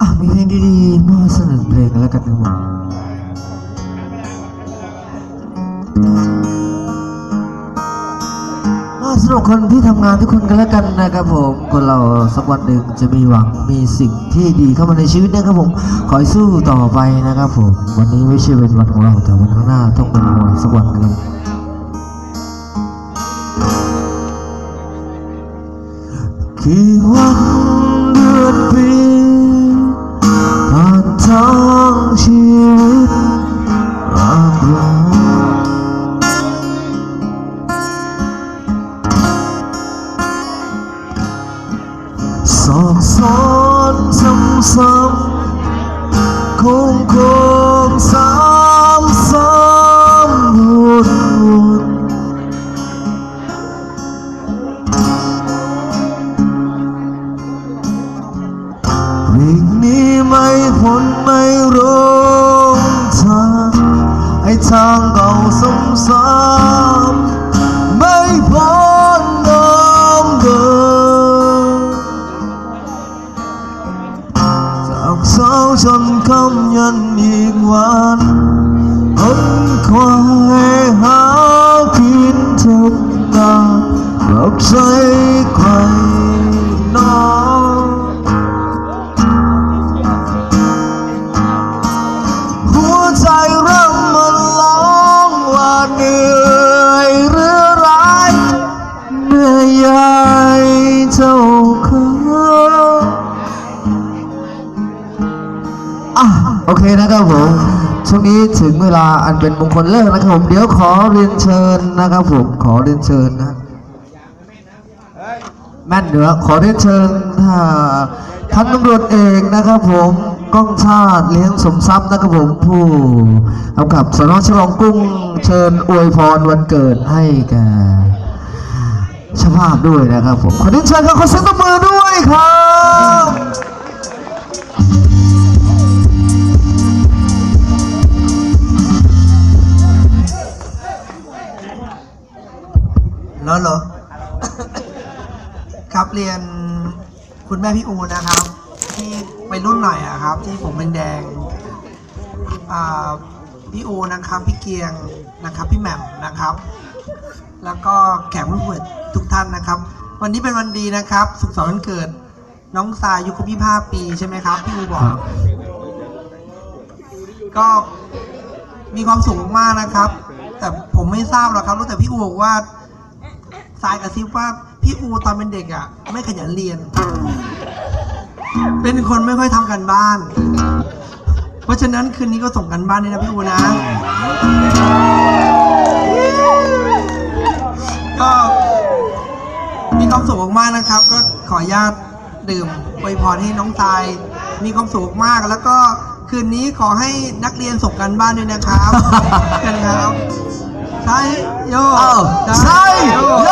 อะมีเพลงดีๆมาเสนอเพลงกันแล้วกันครับผมมาสนุกคนที่ทำงานทุกคนกันแล้วกันนะครับผมคนเราสักวันหนึ่งจะมีหวังมีสิ่งที่ดีเข้ามาในชีวิตนะครับผมขอให้สู้ต่อไปนะครับผมวันนี้ไม่ใช่เป็นวันของเราแต่วันข้างหน้าต้องเป็นวันสักวันครับ Some, some, some. ไอ้ทางเก่าซ้ำซ้ำๆไม่พ้นเดิมเดิมจา โอเคนะครับผม ช่วงนี้ถึงเวลาอันเป็นมงคลเลิกนะครับผมเดี๋ยวขอเรียนเชิญนะครับผมขอเรียนเชิญนะแม่นเหนือขอเรียนเชิญท่านตำรวจเอกนะครับผมก้องชาติเลี้ยงสมทรัพย์นะครับผมผู้กำกับสนฉลองกุ้งเชิญอวยพรวันเกิดให้แกชาวภาพด้วยนะครับผมขอเรียนเชิญครับขอเสียงตบมือด้วยครับ แล้วเหรอ ครับเรียนคุณแม่พี่อูนะครับ ที่ไปรุ่นหน่อยอะครับ ที่ผมเป็นแดงๆอ่าพี่อูนะครับพี่เกียงนะครับ พี่แหม่มนะครับ แล้วก็แขกผู้เปิดทุกท่านนะครับ วันนี้เป็นวันดีนะครับ สุขสันต์วันเกิด น้องสายอายุครบ25ปีใช่ไหมครับพี่อูบอก ก็มีความสุขมากนะครับ แต่ผมไม่ทราบหรอกครับรู้แต่พี่อูบอกว่า สายกระซิบว่าพี่อูตอนเป็นเด็กอะ ไม่ขยันเรียน เป็นคนไม่ค่อยทำกันบ้าน เพราะฉะนั้นคืนนี้ก็ส่งกันบ้านด้วยนะพี่อูนะ ก็มีความสุขมากๆนะครับ ก็ขออนุญาตดื่มอวยพรให้น้องทราย มีความสุขมากแล้วก็คืนนี้ขอให้นักเรียนส่งกันบ้านด้วยนะครับ กันครับ ใช่โยเอ้าใช่โย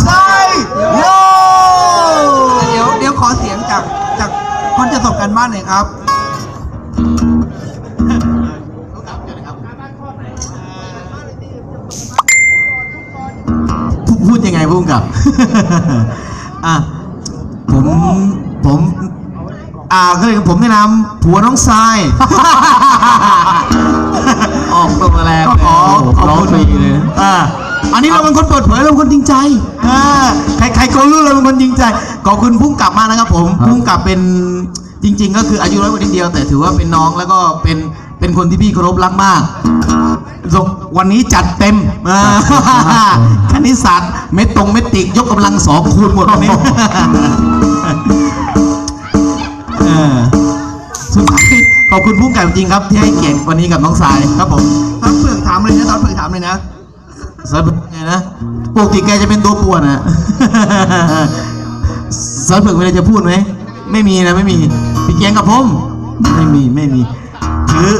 ใช่โยเดี๋ยวเดี๋ยวขอเสียงจากจากคนจะส่งกันบ้านหน่อยครับพูดยังไงพุ่งกับ อะ ผม ผม อ่าก็เลยผมแนะนำผัวน้องทราย ออกตัวแรงก็ขอขอบร้องคุณ ฟรีเลย อ่าอันนี้เราเป็นคนเปิดเผยเราเป็นคนจริงใจอ่าใครใครก็รู้เราเป็นคนจริงใจ ขอบคุณพุ่งกลับมากนะครับผมครับ พุ่งกลับเป็นจริง ๆ ก็คืออายุร้อยกว่านิดเดียว แต่ถือว่าเป็นน้องแล้วก็เป็นเป็นคนที่พี่เคารพรักมากส่งวันนี้จัดเต็มอ่าคณิตศาสตร์เม็ดตรงเม็ดติกยกกำลังสองคูณหมดวันนี้ ขอบคุณพุ่งกับจริงครับที่ให้เกียรติวันนี้กับน้องสายครับผมตอนเปลือกถามเลยนะตอนเปลือกถามเลยนะสารเผือกไงนะปกติแกจะเป็นตัวป่วนอะสารเผือกเวลาจะพูดไหมไม่มีนะไม่มีพี่แกงกับผมไม่มีไม่มี ถือ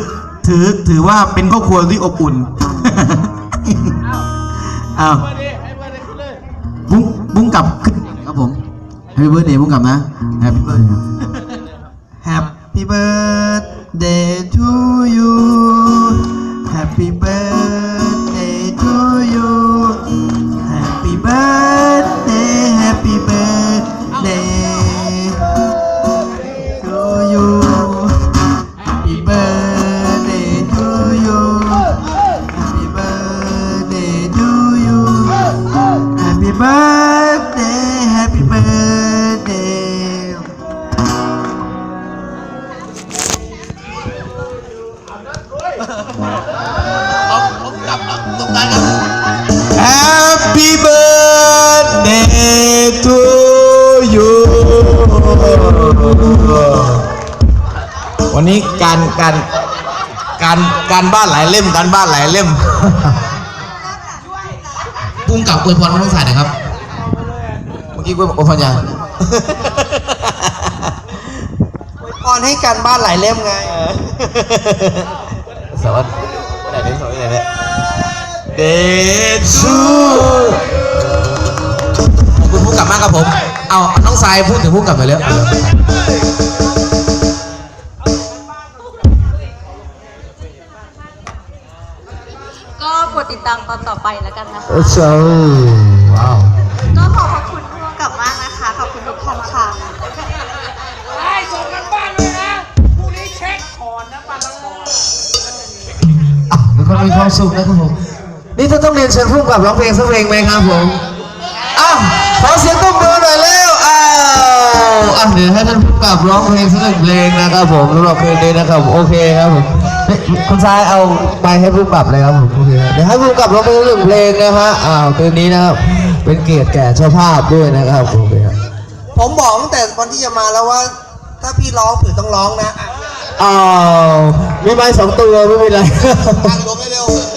ถือถือว่าเป็นครอบครัวที่อบอุ่นอ้าวบุ้งบุ้งกลับขึ้นครับผมแฮปปี้เบิร์ดเดย์บุ้งกลับนะแฮปปี้เบิร์ด Happy birthday to you. Happy birthday เอาผมกลับเอาตรงวันนี้การการการการบ้านหลายเล่มการบ้านหลายเล่มพุ่งกับอวยพรน้องสายหนะครับ เมื่อกี้อวยอวยพรยังอวยพรให้การบ้านหลายเล่มไง สวัสดีไหนเนี่ยสวัสดีไหนเนี่ยเดชูขอบคุณผู้กลับมากครับผม เอาน้องสายพูดถึงผู้กลับไปแล้วก็โปรดติดตามตอนต่อไปแล้วกันนะคะ เจ้า คนมีความสุขนะครับผมนี่ถ้าต้องเรียนเชิญพุ่มกับร้องเพลงสักเพลงไหมครับผมอ้าวขอเสียงตบมือหน่อยเร็วอ้าวอะเดี๋ยวให้ท่านพุ่มกับร้องเพลงสักหนึ่งเพลงนะครับผมสำหรับเพลงนี้นะครับโอเคครับผมเฮ้ยคุณชายเอาไปให้พุ่มกับเลยครับผมโอเคครับเดี๋ยวให้พุ่มกับร้องเพลงสักหนึ่งเพลงนะฮะอ้าวเพลงนี้นะครับเป็นเกียรติแก่เจ้าภาพด้วยนะครับโอเคครับผมบอกตั้งแต่วันที่จะมาแล้วว่า ถ้าพี่ร้องผือต้องร้องนะอะอ้าวมีไม้สองตัวไม่เป็นไร ท